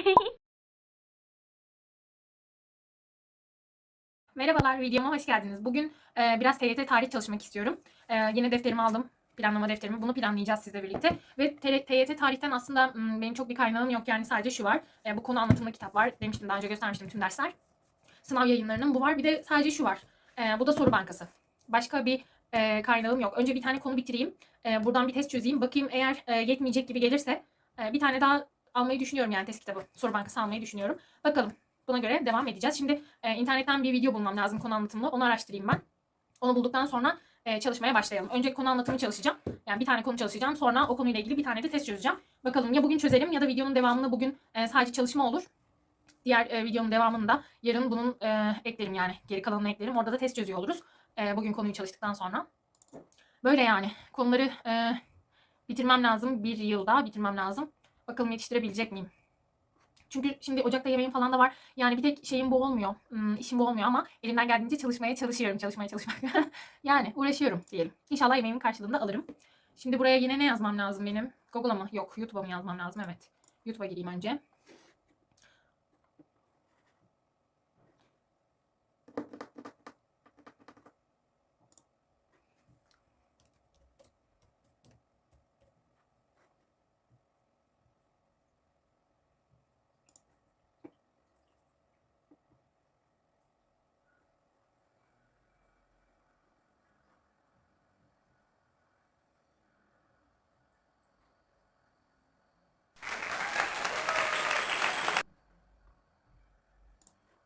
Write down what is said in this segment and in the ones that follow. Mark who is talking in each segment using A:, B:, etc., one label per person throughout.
A: Merhabalar, videoma hoş geldiniz. Bugün e, biraz TYT tarih çalışmak istiyorum. E, yine defterimi aldım, planlama defterimi. Bunu planlayacağız sizle birlikte. Ve TYT tarihten aslında m, benim çok bir kaynağım yok. Yani sadece şu var. E, bu konu anlatımlı kitap var. Demiştim daha önce göstermiştim tüm dersler. Sınav yayınlarının bu var. Bir de sadece şu var. E, bu da soru bankası. Başka bir e, kaynağım yok. Önce bir tane konu bitireyim. E, buradan bir test çözeyim. Bakayım eğer e, yetmeyecek gibi gelirse e, bir tane daha almayı düşünüyorum yani test kitabı. Soru bankası almayı düşünüyorum. Bakalım. Buna göre devam edeceğiz. Şimdi e, internetten bir video bulmam lazım konu anlatımlı. Onu araştırayım ben. Onu bulduktan sonra e, çalışmaya başlayalım. Önce konu anlatımı çalışacağım. Yani bir tane konu çalışacağım. Sonra o konuyla ilgili bir tane de test çözeceğim. Bakalım ya bugün çözelim ya da videonun devamını bugün e, sadece çalışma olur. Diğer e, videonun devamını da yarın bunun e, eklerim yani. Geri kalanını eklerim. Orada da test çözüyor oluruz. E, bugün konuyu çalıştıktan sonra. Böyle yani. Konuları e, bitirmem lazım. Bir yılda bitirmem lazım. Bakalım yetiştirebilecek miyim? Çünkü şimdi ocakta yemeğim falan da var. Yani bir tek şeyim bu olmuyor. Hmm, işim bu olmuyor ama elimden geldiğince çalışmaya çalışıyorum. Çalışmaya çalışmak. yani uğraşıyorum diyelim. İnşallah yemeğimin karşılığında alırım. Şimdi buraya yine ne yazmam lazım benim? Google'a mı? Yok YouTube'a mı yazmam lazım? Evet. YouTube'a gireyim önce.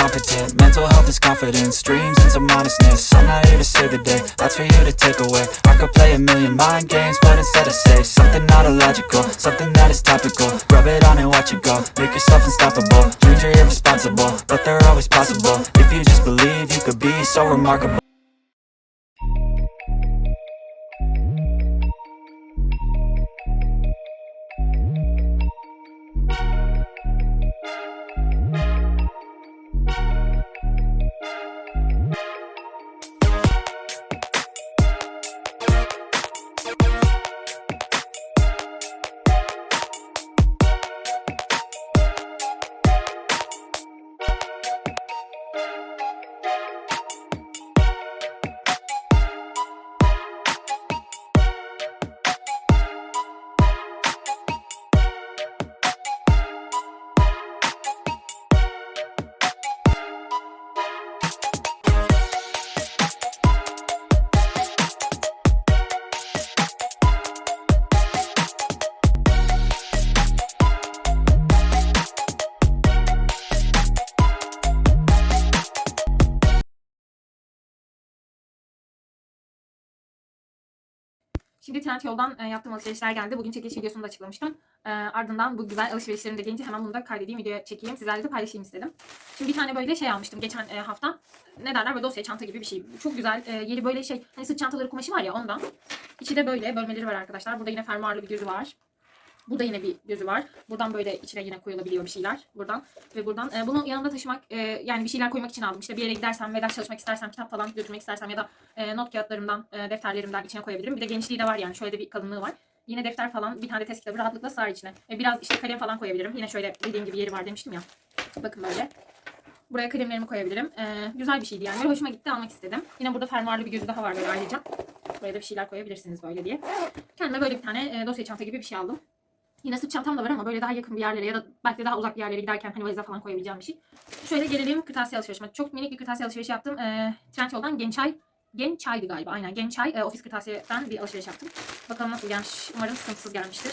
B: incompetent. Mental health is confidence, dreams and some honestness I'm not here to save the day, that's for you to take away. I could play a million mind games, but instead I say Something not illogical, something that is topical. Rub it on and watch it go, make yourself unstoppable. Dreams are irresponsible, but they're always possible. If you just believe, you could be so remarkable
A: Şimdi Trendyol'dan e, yaptığım alışverişler geldi. Bugün çekiliş videosunu da açıklamıştım. E, ardından bu güzel alışverişlerim de gelince hemen bunu da kaydedeyim, videoya çekeyim. Sizlerle de paylaşayım istedim. Şimdi bir tane böyle şey almıştım geçen e, hafta. Ne derler böyle dosya çanta gibi bir şey. Çok güzel. E, yeri böyle şey hani sırt çantaları kumaşı var ya ondan. İçi de böyle bölmeleri var arkadaşlar. Burada yine fermuarlı bir gözü var. Burada yine bir gözü var. Buradan böyle içine yine koyulabiliyor bir şeyler. Buradan ve buradan. E, bunu yanımda taşımak e, yani bir şeyler koymak için aldım. İşte bir yere gidersem ve çalışmak istersem, kitap falan götürmek istersem ya da e, not kağıtlarımdan, e, defterlerimden içine koyabilirim. Bir de genişliği de var yani. Şöyle de bir kalınlığı var. Yine defter falan bir tane test kitabı rahatlıkla sığar içine. E, biraz işte kalem falan koyabilirim. Yine şöyle dediğim gibi yeri var demiştim ya. Bakın böyle. Buraya kalemlerimi koyabilirim. E, güzel bir şeydi yani. Hoşuma gitti almak istedim. Yine burada fermuarlı bir gözü daha var böyle ayrıca. Buraya da bir şeyler koyabilirsiniz böyle diye. Kendime böyle bir tane e, dosya çanta gibi bir şey aldım. Yine sırt çantam da var ama böyle daha yakın bir yerlere ya da belki de daha uzak bir yerlere giderken hani valize falan koyabileceğim bir şey. Şöyle gelelim kırtasiye alışverişime. Çok minik bir kırtasiye alışverişi yaptım. E, Trendyol'dan Gençay Gençay'dı galiba. Aynen Gençay e, ofis kırtasiyeden bir alışveriş yaptım. Bakalım nasıl gelmiş. Umarım sıkıntısız gelmiştir.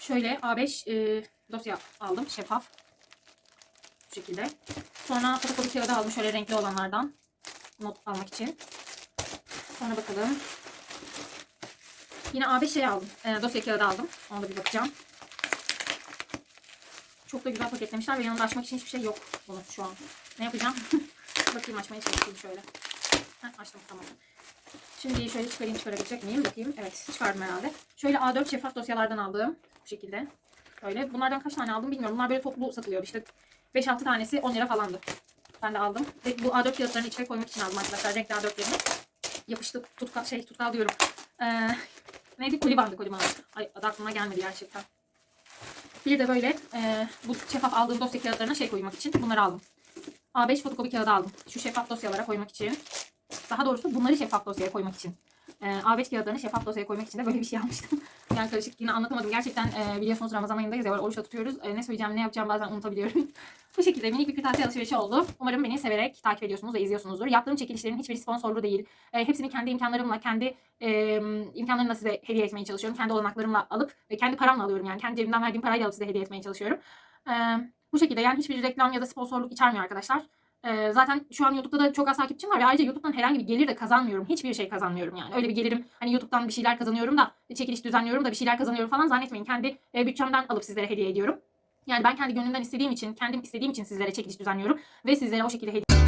A: Şöyle A5 e, dosya aldım. Şeffaf. Bu şekilde. Sonra fotokopi kağıdı aldım. Şöyle renkli olanlardan. Not almak için. Sonra bakalım. Yine A5 şey aldım. E, dosya kağıdı aldım. Ona da bir bakacağım. Çok da güzel paketlemişler ve yanında açmak için hiçbir şey yok bunun şu an. Ne yapacağım? Bakayım açmaya çalışayım şöyle. Heh, açtım tamam. Şimdi şöyle çıkarayım çıkarabilecek miyim? Bakayım. Evet çıkardım herhalde. Şöyle A4 şeffaf dosyalardan aldığım bu şekilde. Böyle. Bunlardan kaç tane aldım bilmiyorum. Bunlar böyle toplu satılıyordu. İşte 5-6 tanesi 10 lira falandı. Ben de aldım. Ve bu A4 kağıtlarını içine koymak için aldım arkadaşlar. Renkli A4'lerini. Yapıştı tutkal şey tutkal diyorum. Ee, neydi? Kolibandı kolibandı. Ay adı aklıma gelmedi gerçekten. Bir de böyle e, bu şeffaf aldığım dosya kağıtlarına şey koymak için bunları aldım. A5 fotokopi kağıdı aldım. Şu şeffaf dosyalara koymak için. Daha doğrusu bunları şeffaf dosyaya koymak için. E, A5 kağıtlarını şeffaf dosyaya koymak için de böyle bir şey almıştım. Yani karışık yine anlatamadım. Gerçekten e, biliyorsunuz Ramazan ayındayız ya. Oruçla tutuyoruz. E, ne söyleyeceğim ne yapacağım bazen unutabiliyorum. Bu şekilde minik bir kırtasiye alışverişi oldu. Umarım beni severek takip ediyorsunuz ve izliyorsunuzdur. Yaptığım çekilişlerin hiçbiri sponsorlu değil. E, hepsini kendi imkanlarımla, kendi e, imkanlarımla size hediye etmeye çalışıyorum. Kendi olanaklarımla alıp ve kendi paramla alıyorum yani. Kendi cebimden verdiğim parayla alıp size hediye etmeye çalışıyorum. E, bu şekilde yani hiçbir reklam ya da sponsorluk içermiyor arkadaşlar. Ee, zaten şu an YouTube'da da çok az takipçim var ve ayrıca YouTube'dan herhangi bir gelir de kazanmıyorum. Hiçbir şey kazanmıyorum yani. Öyle bir gelirim hani YouTube'dan bir şeyler kazanıyorum da çekiliş düzenliyorum da bir şeyler kazanıyorum falan zannetmeyin. Kendi e, bütçemden alıp sizlere hediye ediyorum. Yani ben kendi gönlümden istediğim için, kendim istediğim için sizlere çekiliş düzenliyorum ve sizlere o şekilde hediye